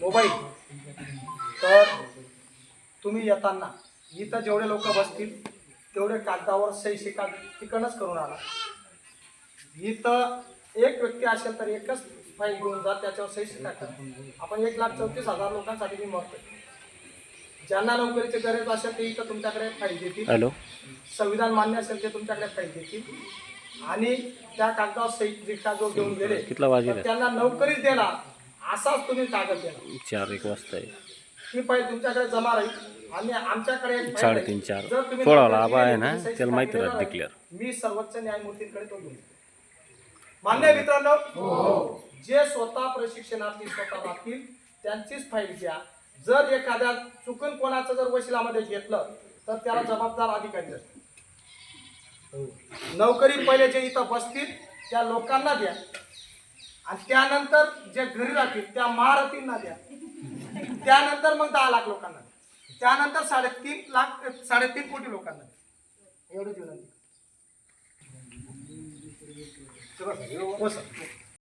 Mobile. तर तुम्ही येताना इथं जेवढे लोक बसतील तेवढे कागदावर सही शिका तिकडनंच करून आला इथं एक व्यक्ती असेल तर एकच फाईल घेऊन जा त्याच्यावर सही शिका. करा आपण एक लाख चौतीस हजार लोकांसाठी मी मरतोय. ज्यांना नोकरीची गरज असेल ते इथं तुमच्याकडे फाईल देतील. हॅलो. संविधान मान्य असेल ते तुमच्याकडे फाईल देतील. आणि त्या कागदावर सही रिक्षा जो घेऊन गेले कितला वाजेल? तर त्यांना नोकरीच देणार. असाच तुम्ही कागद देणार चार एक वाजता आहे ही फाईल तुमच्याकडे जमा राहील आणि आमच्याकडे एक साडेतीन, राहील. चार. जर तुम्ही सोळाला नोकरी आबा आहे ना, त्याला माहिती राहत declare. मी सर्वोच्च न्यायमूर्तींकडे तो घेऊन. मान्य आहे मित्रांनो जे स्वतः प्रशिक्षणार्थी स्वतः राहतील त्यांचीच फाईल घ्या जर एखाद्या चुकून कोणाचं जर वशिलामध्ये घेतलं तर त्याला जबाबदार अधिकारी असतील नोकरी पहिले जे इथं बसतील त्या लोकांना द्या आणि त्यानंतर जे घरी राहतील त्या महारथींना द्या. त्यानंतर मग दहा लाख लोकांना त्यानंतर साडेतीन लाख साडेतीन कोटी लोकांना एवढीच विनंती हो सर.